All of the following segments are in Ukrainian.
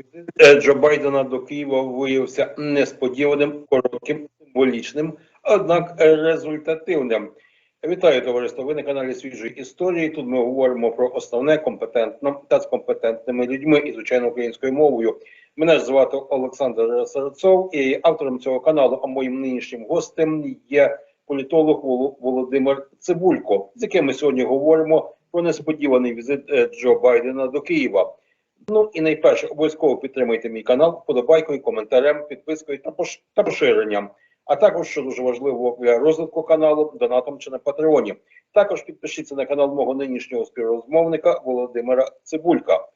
Візит Джо Байдена до Києва виявився несподіваним, коротким, символічним, однак результативним. Вітаю товариство. Ви на каналі Свіжої історії. Тут ми говоримо про основне компетентно та з компетентними людьми і звичайно українською мовою. Мене ж звати Олександр Сарцов, і автором цього каналу, а моїм нинішнім гостем є політолог Воло- Володимир Цибулько, з яким ми сьогодні говоримо про несподіваний візит е, Джо Байдена до Києва. Ну і найперше, обов'язково підтримуйте мій канал вподобайкою, коментарем, підпискою та, пош... та поширенням. А також, що дуже важливо для розвитку каналу, донатом чи на Патреоні. Також підпишіться на канал мого нинішнього співрозмовника Володимира Цибулька.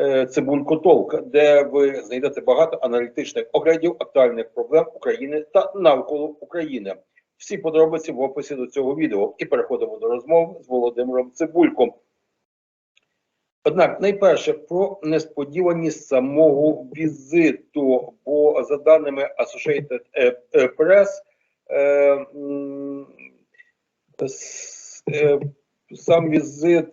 е, Цибулько Толк, де ви знайдете багато аналітичних оглядів актуальних проблем України та навколо України. Всі подробиці в описі до цього відео. І переходимо до розмов з Володимиром Цибульком. Однак, найперше про несподіваність самого візиту, бо за даними Associated е, е, Press, е, сам візит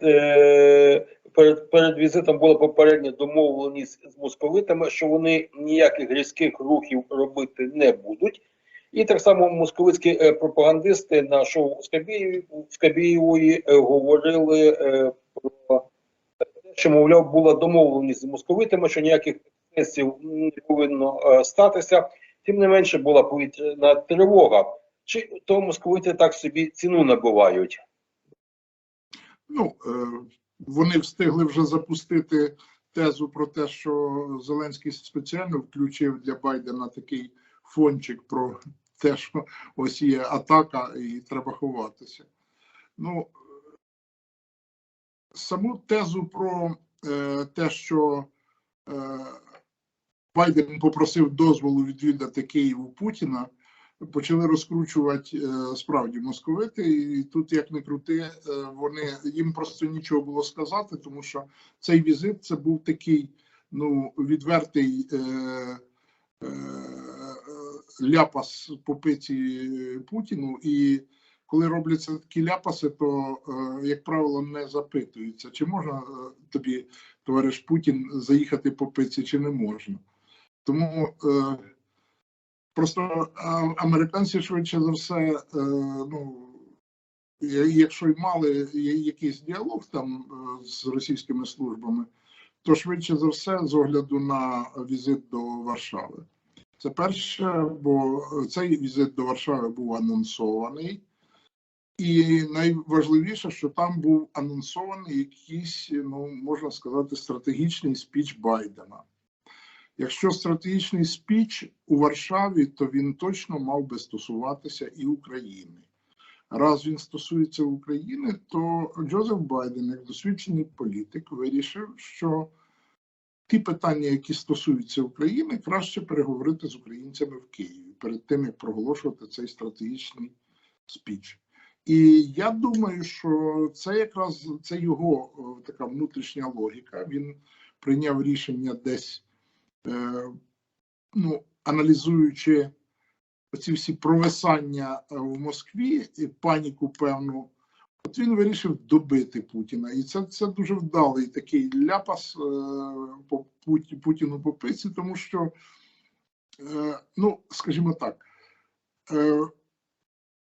перед, перед візитом була попередня домовленість з московитами, що вони ніяких різких рухів робити не будуть. І так само московицькі пропагандисти на шоу е, говорили про що, мовляв, була домовленість з московитами, що ніяких ексцесів не повинно е, статися. Тим не менше була повітряна тривога. Чи то московити так собі ціну набувають? Ну, е, вони встигли вже запустити тезу про те, що Зеленський спеціально включив для Байдена такий фончик про те, що ось є атака і треба ховатися. Ну, саму тезу про е, те, що е, Байден попросив дозволу відвідати Київ у Путіна, почали розкручувати е, справді московити, і тут, як не крути, е, вони їм просто нічого було сказати, тому що цей візит це був такий ну відвертий е, е, ляпас по пиці Путіну. І коли робляться такі ляпаси, то, е, як правило, не запитуються, чи можна е, тобі, товариш Путін, заїхати по пиці, чи не можна. Тому е, Просто американці швидше за все, ну якщо й мали якийсь діалог там з російськими службами, то швидше за все з огляду на візит до Варшави. Це перше, бо цей візит до Варшави був анонсований, і найважливіше, що там був анонсований якийсь, ну можна сказати, стратегічний спіч Байдена. Якщо стратегічний спіч у Варшаві, то він точно мав би стосуватися і України. Раз він стосується України, то Джозеф Байден, як досвідчений політик, вирішив, що ті питання, які стосуються України, краще переговорити з українцями в Києві перед тим, як проголошувати цей стратегічний спіч. І я думаю, що це якраз це його така внутрішня логіка. Він прийняв рішення десь е, ну, аналізуючи оці всі провисання е, в Москві і паніку певну, от він вирішив добити Путіна. І це, це дуже вдалий такий ляпас е, по Путі- Путіну по пиці, тому що, е, ну, скажімо так, е,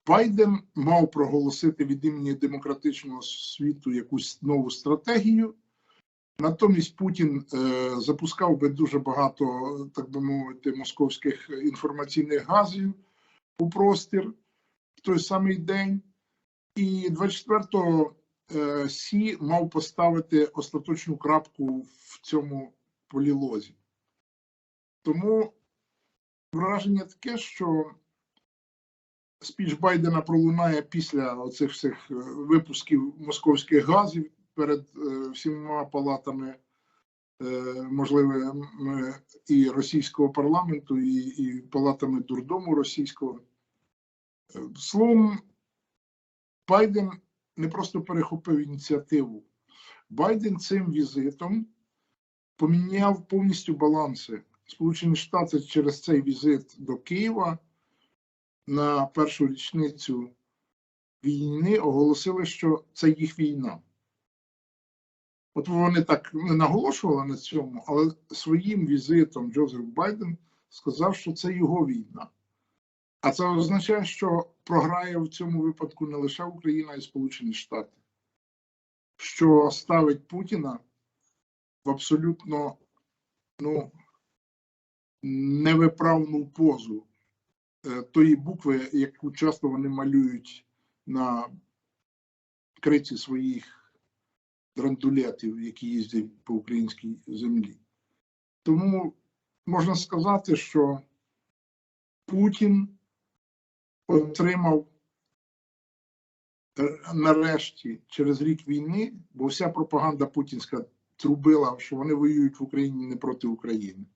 Байден мав проголосити від імені демократичного світу якусь нову стратегію. Натомість Путін е, запускав би дуже багато, так би мовити, московських інформаційних газів у простір в той самий день. І 24-го е, Сі мав поставити остаточну крапку в цьому полілозі. Тому враження таке, що спіч Байдена пролунає після оцих всіх е, випусків московських газів перед е, всіма палатами, е, можливо, і російського парламенту, і, і палатами дурдому російського. Словом, Байден не просто перехопив ініціативу. Байден цим візитом поміняв повністю баланси. Сполучені Штати через цей візит до Києва на першу річницю війни оголосили, що це їх війна. От вони так не наголошували на цьому, але своїм візитом Джозеф Байден сказав, що це його війна. А це означає, що програє в цьому випадку не лише Україна, а й Сполучені Штати, що ставить Путіна в абсолютно ну, невиправну позу тої букви, яку часто вони малюють на криці своїх драндулетів, які їздять по українській землі. Тому можна сказати, що Путін отримав е, нарешті через рік війни, бо вся пропаганда путінська трубила, що вони воюють в Україні не проти України.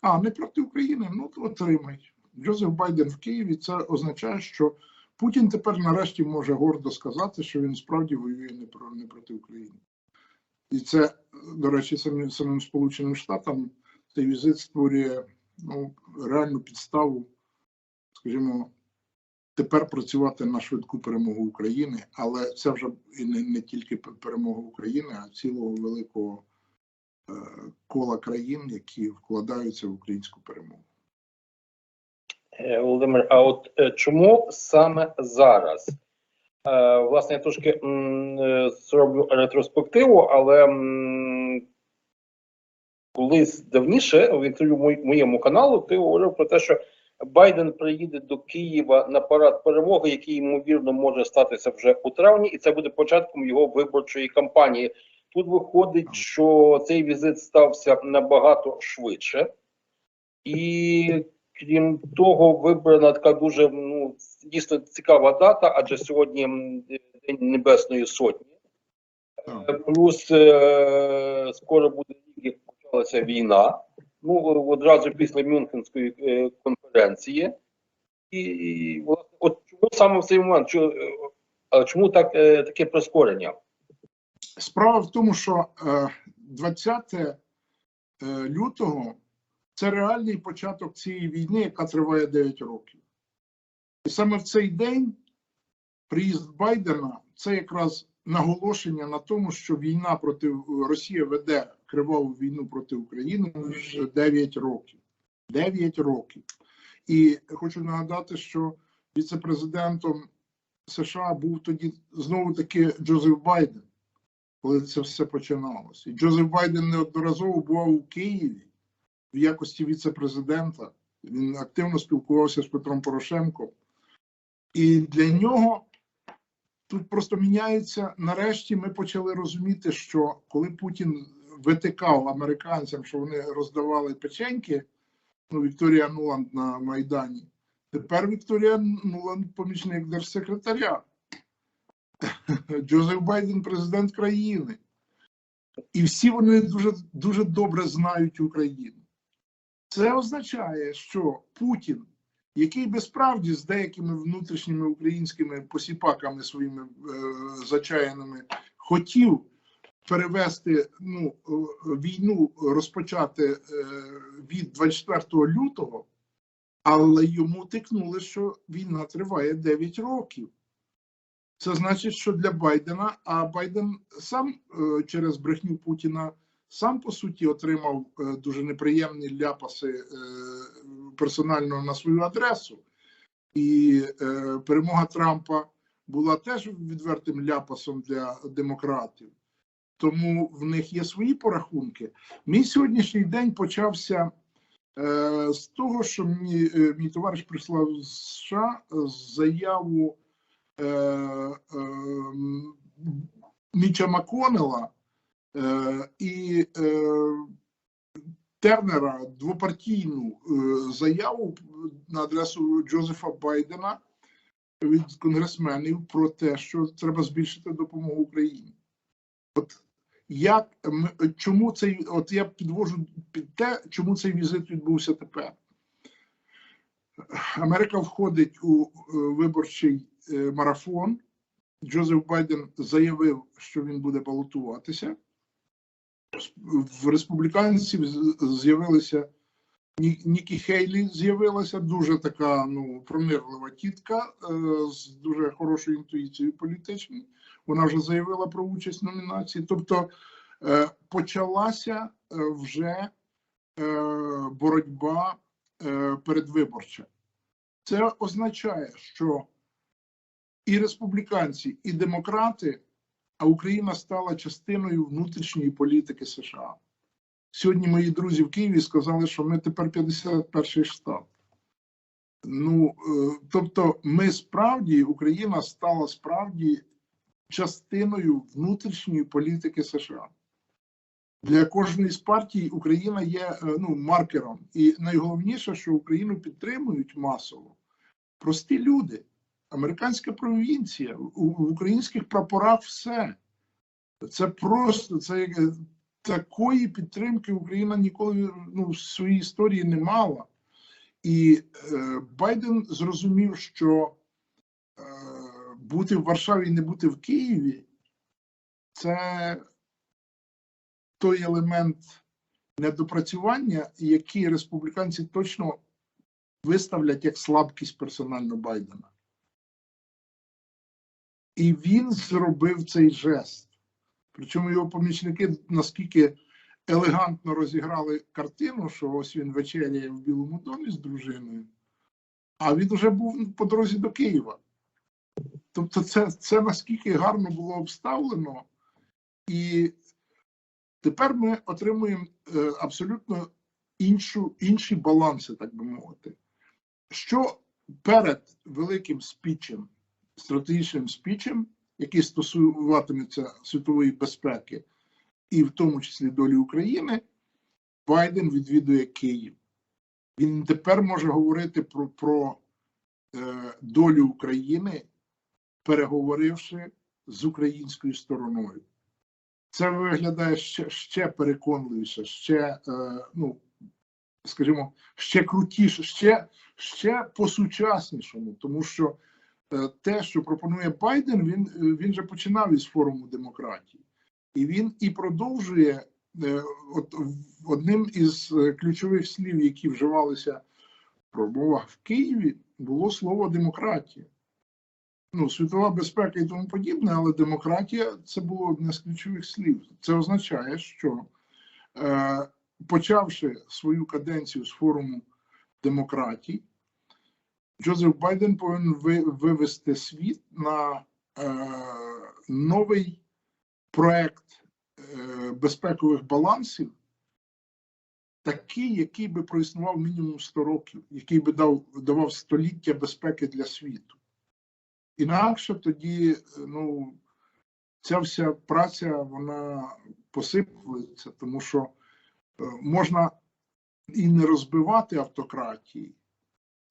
А не проти України, ну то отримають. Джозеф Байден в Києві це означає, що Путін тепер нарешті може гордо сказати, що він справді воює не, про, не проти України. І це, до речі, самим, самим Сполученим Штатам цей візит створює ну, реальну підставу, скажімо, тепер працювати на швидку перемогу України, але це вже і не, не тільки перемога України, а цілого великого е, кола країн, які вкладаються в українську перемогу. Е, Володимир, а от е, чому саме зараз? Е, Власне, я трошки зроблю ретроспективу, але колись давніше в інтерв'ю моєму каналу ти говорив про те, що Байден приїде до Києва на парад перемоги, який ймовірно може статися вже у травні, і це буде початком його виборчої кампанії. Тут виходить, що цей візит стався набагато швидше, і крім того, вибрана така дуже ну дійсно цікава дата, адже сьогодні День Небесної Сотні. Е, Плюс е, скоро буде рік, як почалася війна. Ну одразу після Мюнхенської е, конференції. І, і власне, от чому саме в цей момент? Чо, е, чому так, е, таке прискорення? Справа в тому, що е, 20 е, лютого це реальний початок цієї війни, яка триває 9 років. І саме в цей день приїзд Байдена це якраз наголошення на тому, що війна проти Росія веде криваву війну проти України вже 9 років. 9 років. І хочу нагадати, що віце-президентом США був тоді знову таки Джозеф Байден коли це все починалося. І Джозеф Байден неодноразово бував у Києві в якості віце-президента. Він активно спілкувався з Петром Порошенком. І для нього тут просто міняється. Нарешті ми почали розуміти, що коли Путін витикав американцям, що вони роздавали печеньки, ну, Вікторія Нуланд на Майдані, тепер Вікторія Нуланд помічник держсекретаря. Джозеф Байден президент країни. І всі вони дуже, дуже добре знають Україну. Це означає, що Путін, який би справді з деякими внутрішніми українськими посіпаками своїми е, зачаяними хотів перевести ну, е, війну розпочати е, від 24 лютого, але йому тикнули, що війна триває 9 років. Це значить, що для Байдена, а Байден сам е, через брехню Путіна сам по суті отримав е, дуже неприємні ляпаси е, персонально на свою адресу, і е, перемога Трампа була теж відвертим ляпасом для демократів. Тому в них є свої порахунки. Мій сьогоднішній день почався е, з того, що мені, е, мій товариш прислав з США заяву е, е, Міча Маконела і е, Тернера двопартійну е, заяву на адресу Джозефа Байдена від конгресменів про те, що треба збільшити допомогу Україні. От як чому цей, от я підвожу під те, чому цей візит відбувся тепер? Америка входить у е, виборчий е, марафон. Джозеф Байден заявив, що він буде балотуватися. В республіканців з'явилися Нікі Хейлі з'явилася дуже така ну пронирлива тітка е, з дуже хорошою інтуїцією політичною. Вона вже заявила про участь в номінації. Тобто е, почалася е, вже боротьба передвиборча. Це означає, що і республіканці, і демократи, а Україна стала частиною внутрішньої політики США. Сьогодні мої друзі в Києві сказали, що ми тепер 51 штат. Ну, е, тобто, ми справді, Україна стала справді частиною внутрішньої політики США. Для кожної з партій Україна є е, ну, маркером. І найголовніше, що Україну підтримують масово прості люди, американська провінція, в українських прапорах все. Це просто це такої підтримки Україна ніколи ну, в своїй історії не мала. І е, Байден зрозумів, що е, бути в Варшаві і не бути в Києві це той елемент недопрацювання, який республіканці точно виставлять як слабкість персонально Байдена. І він зробив цей жест. Причому його помічники наскільки елегантно розіграли картину, що ось він вечеряє в Білому домі з дружиною, а він вже був по дорозі до Києва. Тобто, це, це наскільки гарно було обставлено, і тепер ми отримуємо е, абсолютно іншу, інші баланси, так би мовити. Що перед великим спічем, стратегічним спічем, який стосуватиметься світової безпеки, і в тому числі долі України, Байден відвідує Київ. Він тепер може говорити про, про е, долю України, переговоривши з українською стороною. Це виглядає ще, ще переконливіше, ще, е, ну, скажімо, ще крутіше, ще, ще по-сучаснішому, тому що те, що пропонує Байден, він, е, він же починав із форуму демократії. І він і продовжує е, от одним із е, ключових слів, які вживалися в промовах в Києві, було слово демократія. Ну, світова безпека і тому подібне, але демократія це було одне з ключових слів. Це означає, що е, почавши свою каденцію з форуму демократій, Джозеф Байден повинен вивести світ на е, новий проект е, безпекових балансів, такий, який би проіснував мінімум 100 років, який би дав, давав століття безпеки для світу. Інакше тоді, ну, ця вся праця вона посиплеться, тому що е, можна і не розбивати автократії,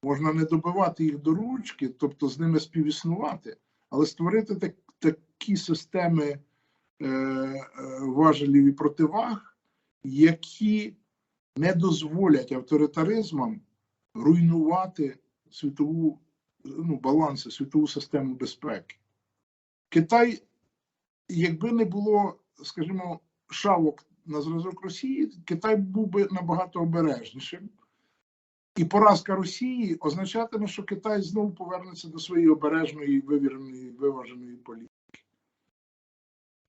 можна не добивати їх до ручки, тобто з ними співіснувати, але створити так, такі системи е, е, важелів і противаг, які не дозволять авторитаризмам руйнувати світову ну, баланси, світову систему безпеки. Китай, якби не було, скажімо, шавок на зразок Росії, Китай був би набагато обережнішим. І поразка Росії означатиме, що Китай знову повернеться до своєї обережної, вивіреної, виваженої політики.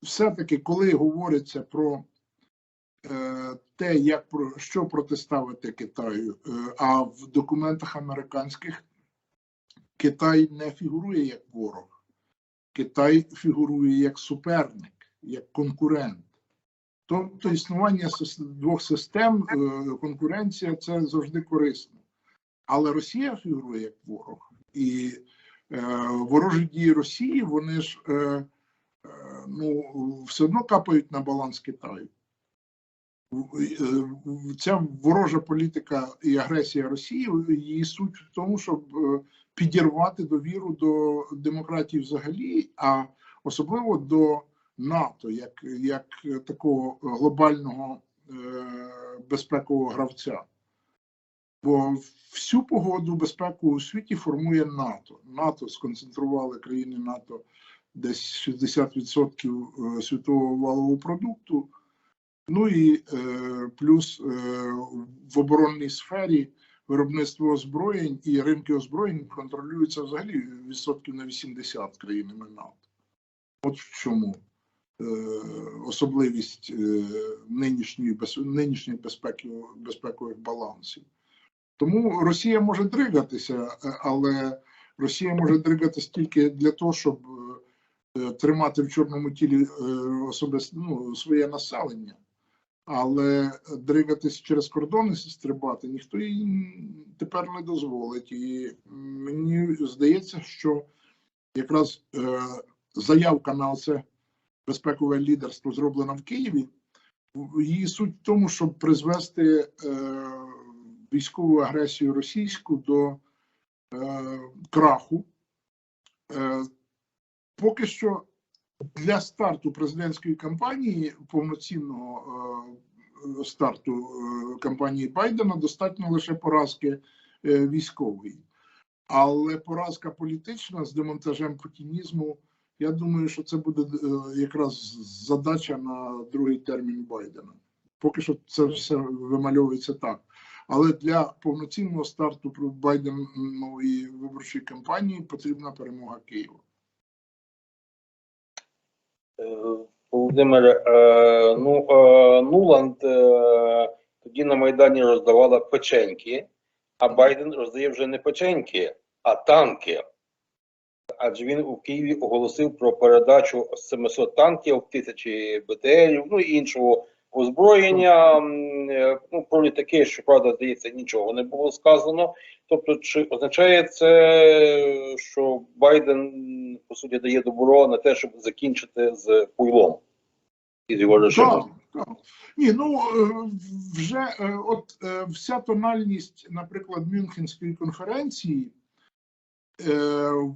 Все-таки, коли говориться про е, те, як про що протиставити Китаю, е, а в документах американських Китай не фігурує як ворог, Китай фігурує як суперник, як конкурент. Тобто існування двох систем, е, конкуренція це завжди корисно. Але Росія фігурує як ворог. І е, ворожі дії Росії, вони ж е, е, ну, все одно капають на баланс Китаю. Е, Ця ворожа політика і агресія Росії, її суть в тому, щоб підірвати довіру до демократії взагалі, а особливо до НАТО як, як такого глобального е, безпекового гравця. Бо всю погоду безпеку у світі формує НАТО. НАТО сконцентрували країни НАТО десь 60% світового валового продукту. Ну і е, плюс е, в оборонній сфері виробництво озброєнь і ринки озброєнь контролюються взагалі відсотків на 80 країнами НАТО. От в чому. Е, особливість е, нинішньої безпеки, безпекових балансів. Тому Росія може дригатися, е, але Росія може дригатися тільки для того, щоб тримати в чорному тілі особисто ну, своє населення. Але дригатись через кордони стрибати ніхто їй тепер не дозволить. І мені здається, що якраз заявка на це безпекове лідерство зроблена в Києві. Її суть в тому, щоб призвести е, військову агресію російську до е, краху. Е, поки що для старту президентської кампанії, повноцінного старту кампанії Байдена, достатньо лише поразки військової. Але поразка політична з демонтажем путінізму, я думаю, що це буде е, якраз задача на другий термін Байдена. Поки що це все вимальовується так. Але для повноцінного старту Байденової виборчої кампанії потрібна перемога Києва. Е, Володимир, е, ну Нуланд тоді на Майдані роздавала печеньки, а Байден роздає вже не печеньки, а танки. Адже він у Києві оголосив про передачу 700 танків, тисячі БТРів, ну і іншого озброєння. Е, Ну, про літаки, щоправда, здається, нічого не було сказано. Тобто, чи означає це, що Байден по суті дає добро на те, щоб закінчити з пуйлом і з його режимом? Ні, ну е, вже е, от вся тональність, наприклад, Мюнхенської конференції,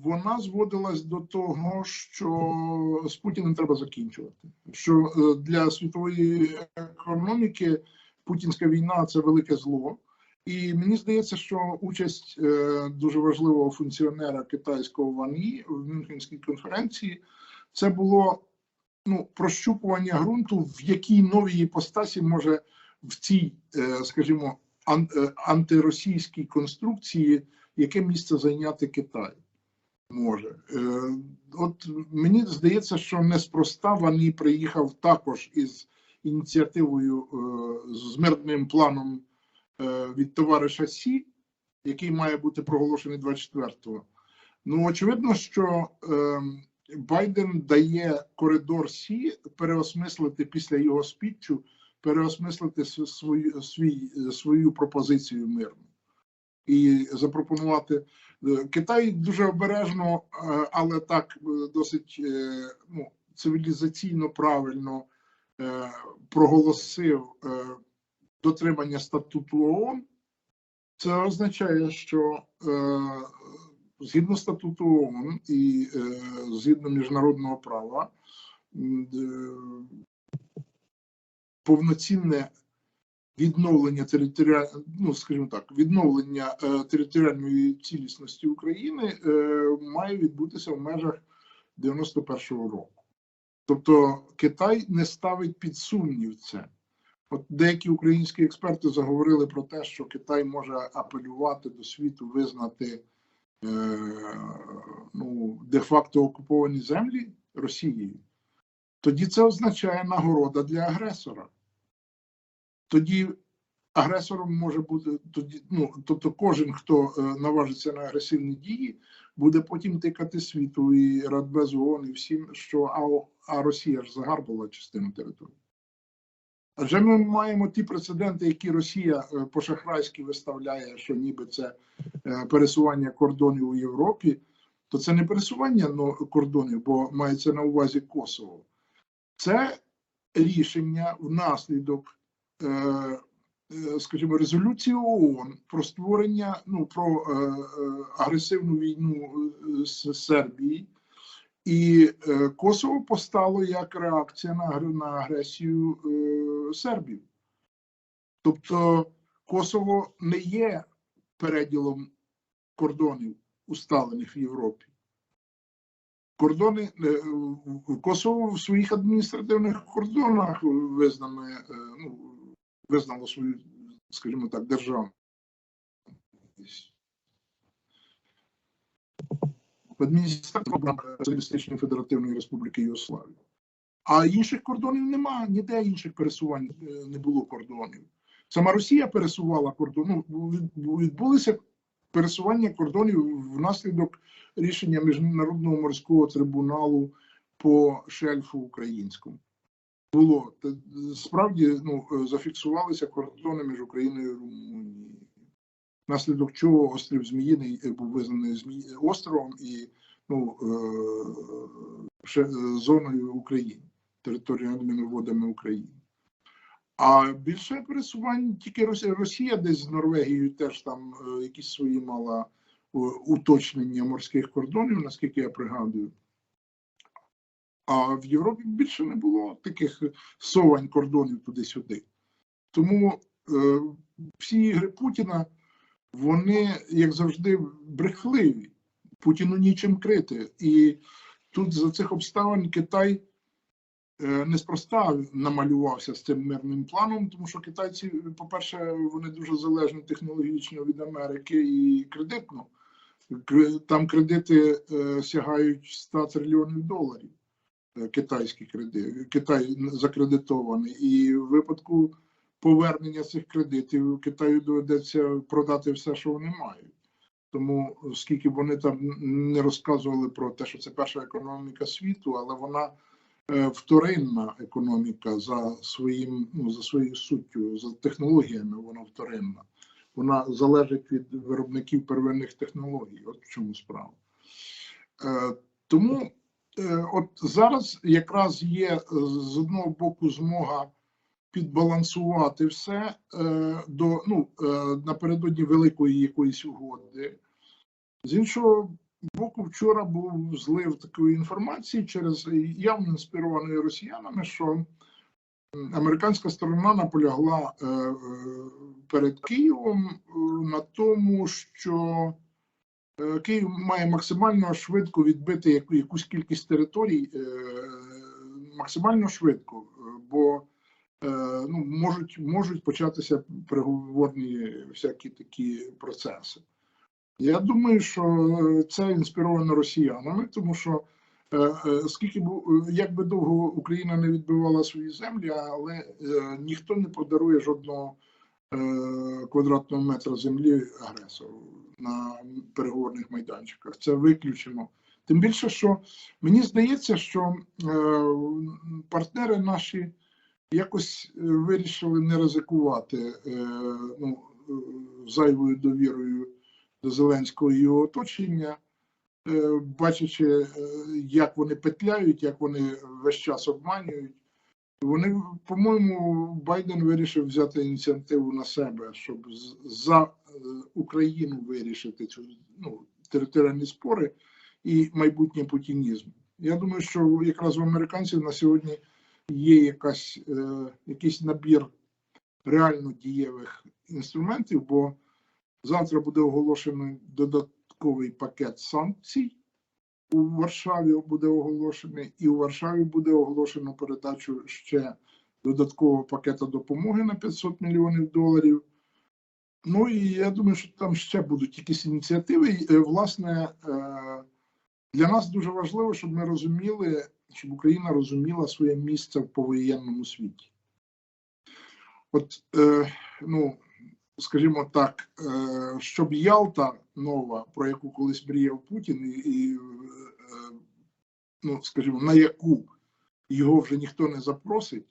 вона зводилась до того, що з Путіним треба закінчувати. Що е, для світової економіки путінська війна це велике зло. І мені здається, що участь е, дуже важливого функціонера китайського Ван Ї в Мюнхенській конференції це було ну, прощупування ґрунту, в якій новій іпостасі може в цій, е, скажімо, е, антиросійській конструкції, яке місце зайняти Китай може. Е, От мені здається, що неспроста Вані приїхав також із ініціативою е, з мирним планом е, від товариша Сі, який має бути проголошений 24-го. Ну, очевидно, що е, Байден дає коридор Сі переосмислити після його спіччю, переосмислити свою, свій, свою пропозицію мирну і запропонувати. Е, Китай дуже обережно, е, але так е, досить ну, цивілізаційно правильно проголосив дотримання статуту ООН. Це означає, що згідно статуту ООН і згідно міжнародного права, повноцінне відновлення територіальної, ну скажімо так, відновлення е, територіальної цілісності України е, має відбутися в межах 91-го року. Тобто Китай не ставить під сумнів це. От деякі українські експерти заговорили про те, що Китай може апелювати до світу, визнати е, ну, де-факто окуповані землі Росією. Тоді це означає нагорода для агресора. Тоді агресором може бути тоді, ну тобто, кожен, хто е, наважиться на агресивні дії, буде потім тикати світу і Радбезу ООН, і всім, що а, а Росія ж загарбала частину території. Адже ми маємо ті прецеденти, які Росія е, по-шахрайськи виставляє, що ніби це е, пересування кордонів у Європі, то це не пересування ну, кордонів, бо мається на увазі Косово. Це рішення внаслідок, скажімо, резолюції ООН про створення, ну про е, е, агресивну війну е, з Сербії. І е, Косово постало як реакція на, на агресію е, Сербів. Тобто Косово не є переділом кордонів, усталених в Європі. Кордони е, Косово в своїх адміністративних кордонах визнано, е, ну, визнало свою, скажімо так, державність. в Соціалістичної Федеративної Республіки Югославії. А інших кордонів нема, ніде інших пересувань е, не було кордонів. Сама Росія пересувала кордон. Ну, відбулися пересування кордонів внаслідок рішення Міжнародного морського трибуналу по шельфу українському. Було справді ну, е, зафіксувалися кордони між Україною і Румунією. Внаслідок чого острів Зміїний е, був визнаний Змі... островом і ну, е, ще, е, зоною України, територіальними водами України. А більше пересувань тільки Росія, Росія десь з Норвегією теж там е, якісь свої мала е, уточнення морських кордонів, наскільки я пригадую. А в Європі більше не було таких совань кордонів туди-сюди. Тому е, всі ігри Путіна, вони, як завжди, брехливі. Путіну нічим крити. І тут за цих обставин Китай е, неспроста намалювався з цим мирним планом, тому що китайці, по-перше, вони дуже залежні технологічно від Америки і кредитно. Там кредити е, сягають 100 трильйонів доларів. Е, Китайські кредити, Китай закредитований. І в випадку повернення цих кредитів Китаю доведеться продати все, що вони мають. Тому скільки б вони там не розказували про те, що це перша економіка світу, але вона е, вторинна економіка за своїм, ну за своєю суттю, за технологіями, вона вторинна. Вона залежить від виробників первинних технологій. От в чому справа. Е, тому от зараз якраз є е, з одного боку змога підбалансувати все е, до ну е, напередодні великої якоїсь угоди. З іншого боку, вчора був злив такої інформації через явно інспірованої росіянами, що американська сторона наполягла е, е, перед Києвом е, на тому, що е, Київ має максимально швидко відбити якусь кількість територій, е, максимально швидко, е, бо е, ну, можуть, можуть початися переговорні всякі такі процеси. Я думаю, що е, це інспіровано росіянами, тому що е, е, скільки б е, як би довго Україна не відбивала свої землі, але е, ніхто не подарує жодного е, квадратного метра землі агресору на переговорних майданчиках. Це виключено. Тим більше, що мені здається, що е, партнери наші якось е, вирішили не ризикувати е, ну, е, зайвою довірою до Зеленського і його оточення, е, бачачи, е, як вони петляють, як вони весь час обманюють. Вони, по-моєму, Байден вирішив взяти ініціативу на себе, щоб за е, Україну вирішити цю ну, територіальні спори і майбутній путінізм. Я думаю, що якраз у американців на сьогодні є якась, е, якийсь набір реально дієвих інструментів, бо завтра буде оголошений додатковий пакет санкцій. У Варшаві буде оголошений, і у Варшаві буде оголошено передачу ще додаткового пакета допомоги на 500 мільйонів доларів. Ну і я думаю, що там ще будуть якісь ініціативи. Е, Власне, е, для нас дуже важливо, щоб ми розуміли, щоб Україна розуміла своє місце в повоєнному світі. От, е, ну, скажімо так, е, щоб Ялта нова, про яку колись мріяв Путін, і, і е, ну, скажімо, на яку його вже ніхто не запросить,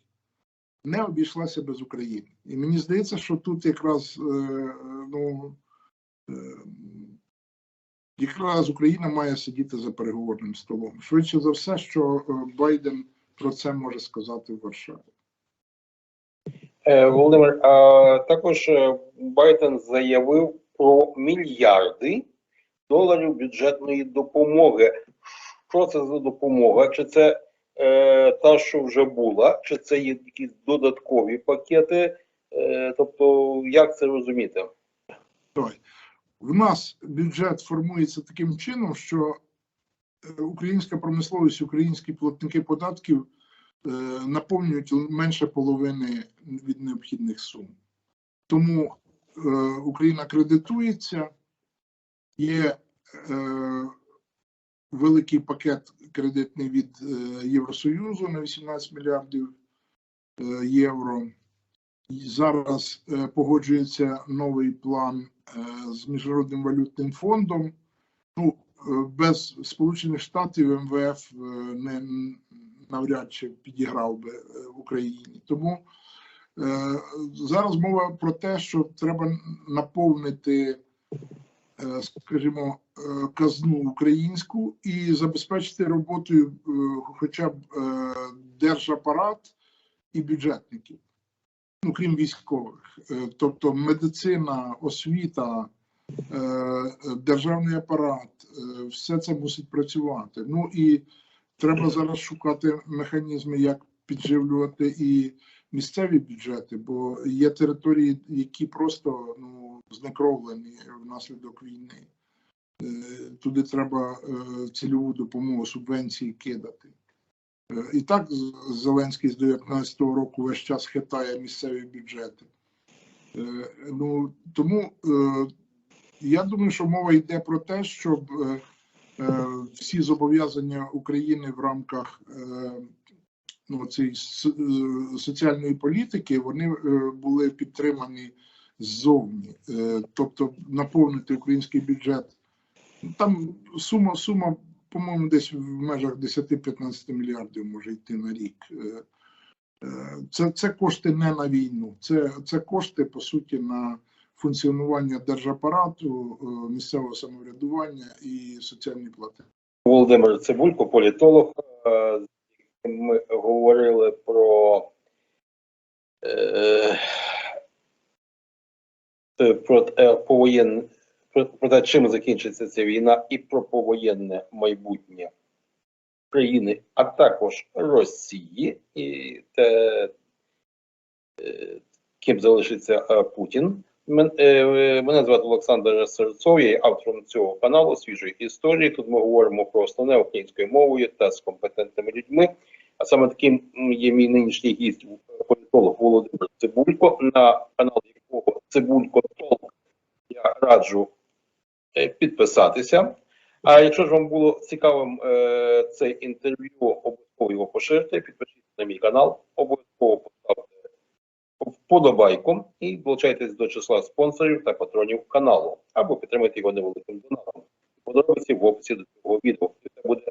не обійшлася без України. І мені здається, що тут якраз е, ну, якраз Україна має сидіти за переговорним столом. Швидше за все, що Байден про це може сказати в Варшаві. Е, Володимир, а також е, Байден заявив про мільярди доларів бюджетної допомоги. Що це за допомога? Чи це е, та, що вже була, чи це є якісь додаткові пакети? Е, тобто, як це розуміти? В нас бюджет формується таким чином, що е, українська промисловість, українські платники податків наповнюють менше половини від необхідних сум. Тому е, Україна кредитується, є е, великий пакет кредитний від е, Євросоюзу на 18 мільярдів е, євро. Зараз е, погоджується новий план е, з Міжнародним валютним фондом. Ну, е, без Сполучених Штатів МВФ е, не навряд чи підіграв би е, Україні. Тому е, зараз мова про те, що треба наповнити, е, скажімо, казну українську і забезпечити роботою хоча б держапарат і бюджетників, ну крім військових, тобто медицина, освіта, державний апарат, все це мусить працювати. Ну і треба зараз шукати механізми, як підживлювати і місцеві бюджети, бо є території, які просто ну, знекровлені внаслідок війни. Е, Туди треба е, цільову допомогу, субвенції кидати. Е, І так Зеленський з 19-го року весь час хитає місцеві бюджети. Ну, тому я думаю, що мова йде про те, щоб всі зобов'язання України в рамках е, ну, цієї е, соціальної політики вони е, були підтримані ззовні, Е, тобто наповнити український бюджет. Там сума, сума, по-моєму, десь в межах 10-15 мільярдів може йти на рік. Е, е, Це, це кошти не на війну, це, це кошти, по суті, на функціонування держапарату, е, місцевого самоврядування і соціальні плати. Володимир Цибулько, політолог. е, Ми говорили про, е, про, повоєн, про, про те, чим закінчиться ця війна, і про повоєнне майбутнє країни, а також Росії, і те, ким залишиться Путін. Мен- е, Мене звати Олександр Серцов, я є автором цього каналу свіжої історії. Тут ми говоримо про основне українською мовою та з компетентними людьми. А саме таким є мій нинішній гість, політолог Володимир Цибулько, на канал якого Цибулько Толк я раджу е, підписатися. А якщо ж вам було цікавим е, це інтерв'ю, обов'язково його поширте, підпишіться на мій канал, обов'язково поставте вподобайку і долучайтесь до числа спонсорів та патронів каналу, або підтримайте його невеликим донатом. Подробиці в описі до цього відео. Це буде